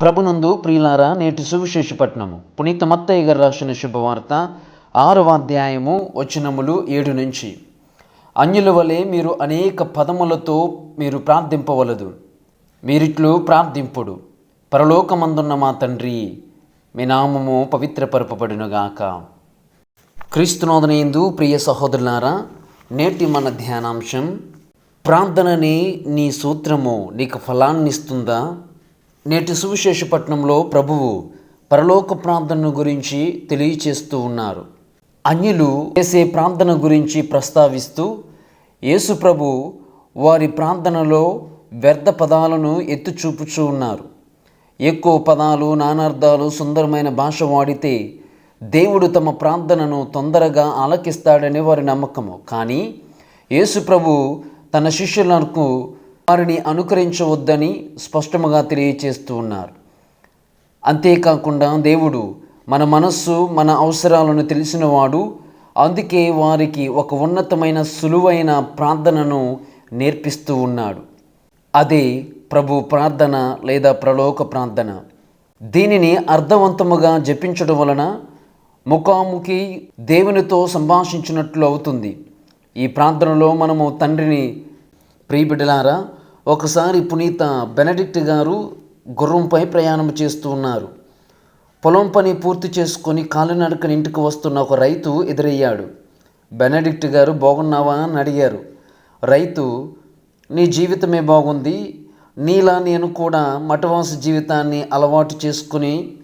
ప్రభునందు ప్రియులారా నేటి సువిశేషపట్నము పునీత మత్తయ్య గారు రాసిన శుభవార్త ఆరవ అధ్యాయము వచనములు ఏడు నుంచి. అన్యుల వలె మీరు అనేక పదములతో మీరు ప్రార్థింపవలదు. మీరిట్లు ప్రార్థింపుడు. పరలోకమందున్న మా తండ్రి మీ నామము పవిత్రపరపబడినగాక. క్రీస్తునోదనయందు ప్రియ సహోదరులారా నేటి మన ధ్యానాంశం ప్రార్థనని నీ సూత్రము నీకు ఫలాన్నిస్తుందా? నేటి సువిశేషపట్నంలో ప్రభువు పరలోక ప్రార్థన గురించి తెలియచేస్తూ ఉన్నారు. అన్యులు చేసే ప్రార్థన గురించి ప్రస్తావిస్తూ యేసు ప్రభు వారి ప్రార్థనలో వ్యర్థ పదాలను ఎత్తుచూపుచూ ఉన్నారు. ఎక్కువ పదాలు నానార్థాలు సుందరమైన భాష వాడితే దేవుడు తమ ప్రార్థనను తొందరగా ఆలకిస్తాడని వారి నమ్మకము. కానీ యేసు ప్రభు తన శిష్యులకు వారిని అనుకరించవద్దని స్పష్టముగా తెలియచేస్తూ ఉన్నారు. అంతేకాకుండా దేవుడు మన మనస్సు మన అవసరాలను తెలిసినవాడు అందుకే వారికి ఒక ఉన్నతమైన సులువైన ప్రార్థనను నేర్పిస్తూ ఉన్నాడు. అదే ప్రభు ప్రార్థన లేదా ప్రలోక ప్రార్థన. దీనిని అర్థవంతముగా జపించడం వలన ముఖాముఖి దేవునితో సంభాషించినట్లు అవుతుంది. ఈ ప్రార్థనలో మనము తండ్రిని ప్రియబిడ్డలారా ఒకసారి పునీత బెనడిక్ట్ గారు గుర్రంపై ప్రయాణం చేస్తూ ఉన్నారు. పొలం పని పూర్తి చేసుకొని కాలినడకని ఇంటికి వస్తున్న ఒక రైతు ఎదురయ్యాడు. బెనడిక్ట్ గారు బాగున్నావా? అని అడిగారు. రైతు నీ జీవితమే బాగుంది. నీలా నేను కూడా మఠవాస జీవితాన్ని అలవాటు చేసుకుని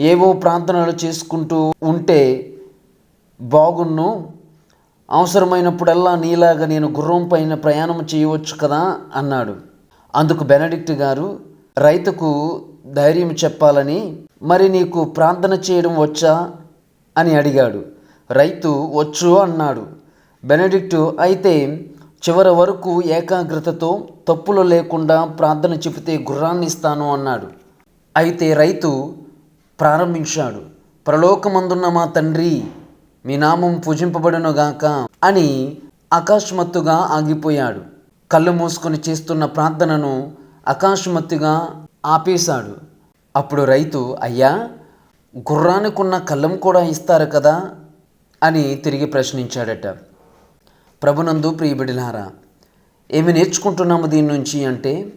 ఏవో ప్రార్థనలు చేసుకుంటూ ఉంటే బాగున్ను. అవసరమైనప్పుడల్లా నీలాగా నేను గుర్రం పైన ప్రయాణం చేయవచ్చు కదా అన్నాడు. అందుకు బెనడిక్ట్ గారు రైతుకు ధైర్యం చెప్పాలని మరి నీకు ప్రార్థన చేయడం వచ్చా? అని అడిగాడు. రైతు వచ్చు అన్నాడు. బెనడిక్టు అయితే చివరి వరకు ఏకాగ్రతతో తప్పులు లేకుండా ప్రార్థన చెబితే గుర్రాన్ని ఇస్తాను అన్నాడు. అయితే రైతు ప్రారంభించాడు. ప్రలోకమందున్న మా తండ్రి మీ నామం పూజింపబడునుగాక అని అకస్మాత్తుగా ఆగిపోయాడు. కళ్ళు మూసుకొని చేస్తున్న ప్రార్థనను అకస్మాత్తుగా ఆపేశాడు. అప్పుడు రైతు అయ్యా గుర్రానికున్న కళ్ళం కూడా ఇస్తారు కదా? అని తిరిగి ప్రశ్నించాడట. ప్రభునందు ప్రియబిడిలారా ఏమి నేర్చుకుంటున్నాము దీని నుంచి అంటే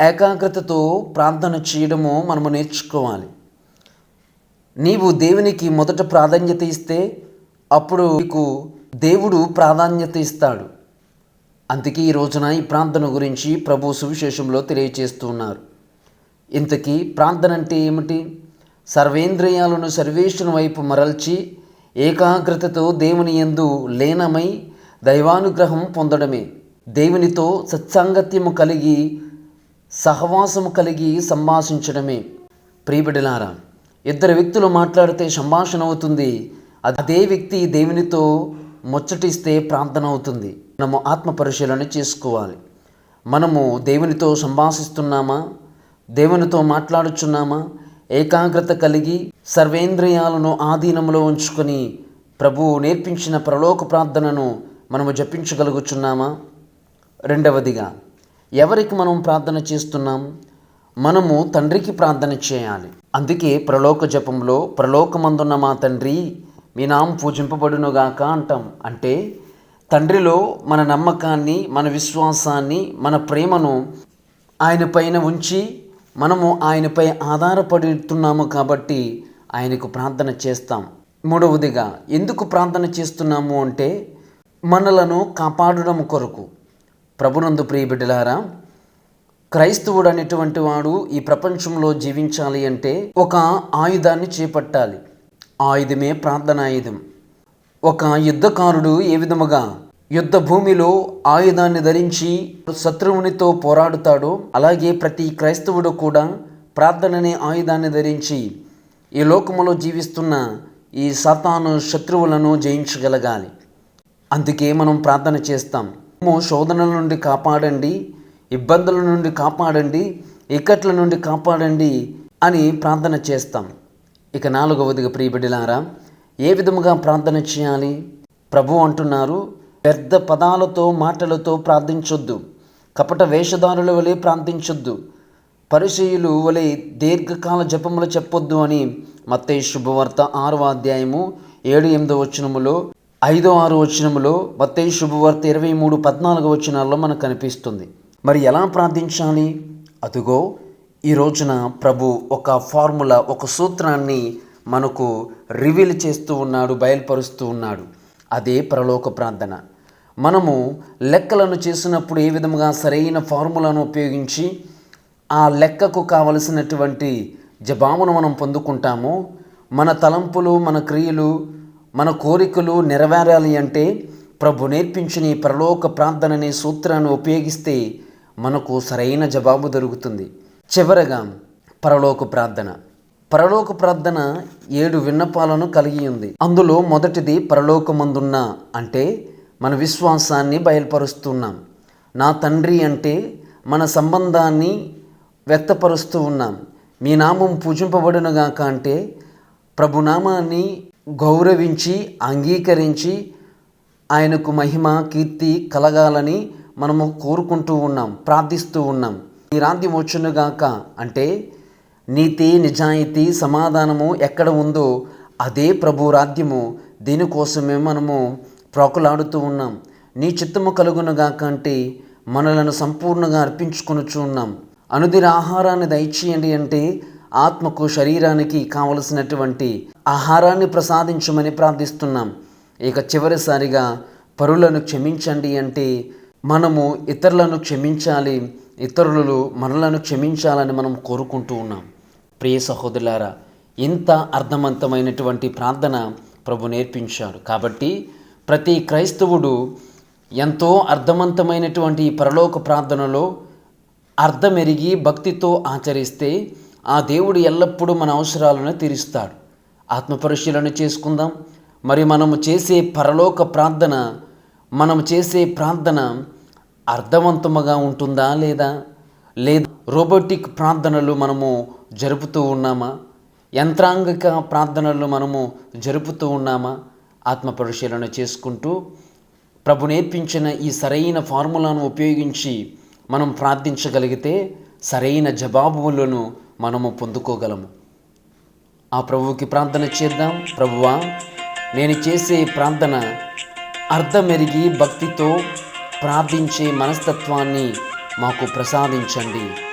ఏకాగ్రతతో ప్రార్థన చేయడము మనము నేర్చుకోవాలి. నీవు దేవునికి మొదట ప్రాధాన్యత ఇస్తే అప్పుడు మీకు దేవుడు ప్రాధాన్యత ఇస్తాడు. అందుకే ఈ రోజున ఈ ప్రార్థన గురించి ప్రభు సువిశేషంలో తెలియచేస్తున్నారు ఇంతకీ ప్రార్థన అంటే ఏమిటి? సర్వేంద్రియాలను సర్వేశ్వరుని వైపు మరల్చి ఏకాగ్రతతో దేవుని యందు లీనమై దైవానుగ్రహం పొందడమే. దేవునితో సత్సాంగత్యము కలిగి సహవాసము కలిగి సంభాషించడమే. ప్రియబిడలారా ఇద్దరు వ్యక్తులు మాట్లాడితే సంభాషణ అవుతుంది. అదే వ్యక్తి దేవునితో ముచ్చటిస్తే ప్రార్థన అవుతుంది మనము ఆత్మ పరిశీలన చేసుకోవాలి. మనము దేవునితో సంభాషిస్తున్నామా? దేవునితో మాట్లాడుచున్నామా? ఏకాగ్రత కలిగి సర్వేంద్రియాలను ఆధీనంలో ఉంచుకొని ప్రభువు నేర్పించిన ప్రలోక ప్రార్థనను మనము జపించగలుగుచున్నామా? రెండవదిగా ఎవరికి మనం ప్రార్థన చేస్తున్నాం? మనము తండ్రికి ప్రార్థన చేయాలి. అందుకే ప్రలోక జపంలో ప్రలోకమందున్న మా తండ్రి మీ నామం పూజింపబడునుగాక అంటాం. అంటే తండ్రిలో మన నమ్మకాన్ని మన విశ్వాసాన్ని మన ప్రేమను ఆయన పైన ఉంచి మనము ఆయనపై ఆధారపడుతున్నాము కాబట్టి ఆయనకు ప్రార్థన చేస్తాం. మూడవదిగా ఎందుకు ప్రార్థన చేస్తున్నాము అంటే మనలను కాపాడడం కొరకు. ప్రభునందు ప్రియబిడ్డలారా క్రైస్తవుడు అనేటువంటి వాడు ఈ ప్రపంచంలో జీవించాలి అంటే ఒక ఆయుధాన్ని చేపట్టాలి. ఆయుధమే ప్రార్థన ఆయుధం. ఒక యుద్ధకారుడు ఏ విధముగా యుద్ధ భూమిలో ఆయుధాన్ని ధరించి శత్రువునితో పోరాడుతాడో అలాగే ప్రతి క్రైస్తవుడు కూడా ప్రార్థననే ఆయుధాన్ని ధరించి ఈ లోకములో జీవిస్తున్న ఈ సతాను శత్రువులను జయించగలగాలి. అందుకే మనం ప్రార్థన చేస్తాం. శోధనల నుండి కాపాడండి ఇబ్బందుల నుండి కాపాడండి ఇక్కట్ల నుండి కాపాడండి అని ప్రార్థన చేస్తాం. ఇక నాలుగవదిగా ప్రియబిడ్డలారా ఏ విధముగా ప్రార్థన చేయాలి? ప్రభు అంటున్నారు వ్యర్థ పదాలతో మాటలతో ప్రార్థించొద్దు కపట వేషధారుల వలె ప్రార్థించొద్దు పరిచయులు వలె దీర్ఘకాల జపములు చెప్పొద్దు అని మత్తయి శుభవార్త ఆరవ అధ్యాయము ఏడు ఎనిమిదో వచనములో ఐదో ఆరు వచనములో మత్తయి శుభవార్త ఇరవై మూడు పద్నాలుగు వచనాల్లో మనకు కనిపిస్తుంది. మరి ఎలా ప్రార్థించాలి? అదుగో ఈ రోజున ప్రభు ఒక ఫార్ములా ఒక సూత్రాన్ని మనకు రివీల్ చేస్తూ ఉన్నాడు బయలుపరుస్తూ ఉన్నాడు. అదే పరలోక ప్రార్థన. మనము లెక్కలను చేసినప్పుడు ఏ విధముగా సరైన ఫార్ములాను ఉపయోగించి ఆ లెక్కకు కావలసినటువంటి జవాబును మనం పొందుకుంటామో మన తలంపులు మన క్రియలు మన కోరికలు నెరవేరాలి అంటే ప్రభు నేర్పించిన ఈ పరలోక ప్రార్థన అనే సూత్రాన్ని ఉపయోగిస్తే మనకు సరైన జవాబు దొరుకుతుంది. చివరగా పరలోక ప్రార్థన. పరలోక ప్రార్థన ఏడు విన్నపాలను కలిగి ఉంది. అందులో మొదటిది పరలోకమందున్న అంటే మన విశ్వాసాన్ని బయలుపరుస్తున్నాం. నా తండ్రి అంటే మన సంబంధాన్ని వ్యక్తపరుస్తూ ఉన్నాం. మీ నామం పూజింపబడునుగాక అంటే ప్రభునామాన్ని గౌరవించి అంగీకరించి ఆయనకు మహిమ కీర్తి కలగాలని మనము కోరుకుంటూ ఉన్నాం ప్రార్థిస్తూ ఉన్నాం. ఈ రాంతి వచ్చునుగాక అంటే నీతి నిజాయితీ సమాధానము ఎక్కడ ఉందో అదే ప్రభు రాధ్యము దీనికోసమే మనము ప్రోకులాడుతూ ఉన్నాం. నీ చిత్తము కలుగునుగాక అంటే మనలను సంపూర్ణంగా అర్పించుకొనుచు ఉన్నాం. అనుదిన ఆహారాన్ని దయచేయండి అంటే ఆత్మకు శరీరానికి కావలసినటువంటి ఆహారాన్ని ప్రసాదించమని ప్రార్థిస్తున్నాం. ఇక చివరిసారిగా పరులను క్షమించండి అంటే మనము ఇతరులను క్షమించాలి. ఇతరులు మనలను క్షమించాలని మనం కోరుకుంటూ ఉన్నాం. ప్రియ సహోదరులారా ఇంత అర్థవంతమైనటువంటి ప్రార్థన ప్రభు నేర్పించాడు. కాబట్టి ప్రతి క్రైస్తవుడు ఎంతో అర్థవంతమైనటువంటి పరలోక ప్రార్థనలో అర్థమెరిగి భక్తితో ఆచరిస్తే ఆ దేవుడు ఎల్లప్పుడూ మన అవసరాలను తీరుస్తాడు. ఆత్మపరిశీలన చేసుకుందాం. మరి మనము చేసే పరలోక ప్రార్థన మనము చేసే ప్రార్థన అర్థవంతముగా ఉంటుందా లేదా? లేదా రోబోటిక్ ప్రార్థనలు మనము జరుపుతూ ఉన్నామా? యంత్రాంగిక ప్రార్థనలు మనము జరుపుతూ ఉన్నామా? ఆత్మ పరిశీలన చేసుకుంటూ ప్రభు నేర్పించిన ఈ సరైన ఫార్ములాను ఉపయోగించి మనం ప్రార్థించగలిగితే సరైన జవాబులను మనము పొందుకోగలము. ఆ ప్రభువుకి ప్రార్థన చేద్దాం. ప్రభువా నేను చేసే ప్రార్థన అర్థమెరిగి భక్తితో ప్రార్థించే మనస్తత్వాన్ని మాకు ప్రసాదించండి.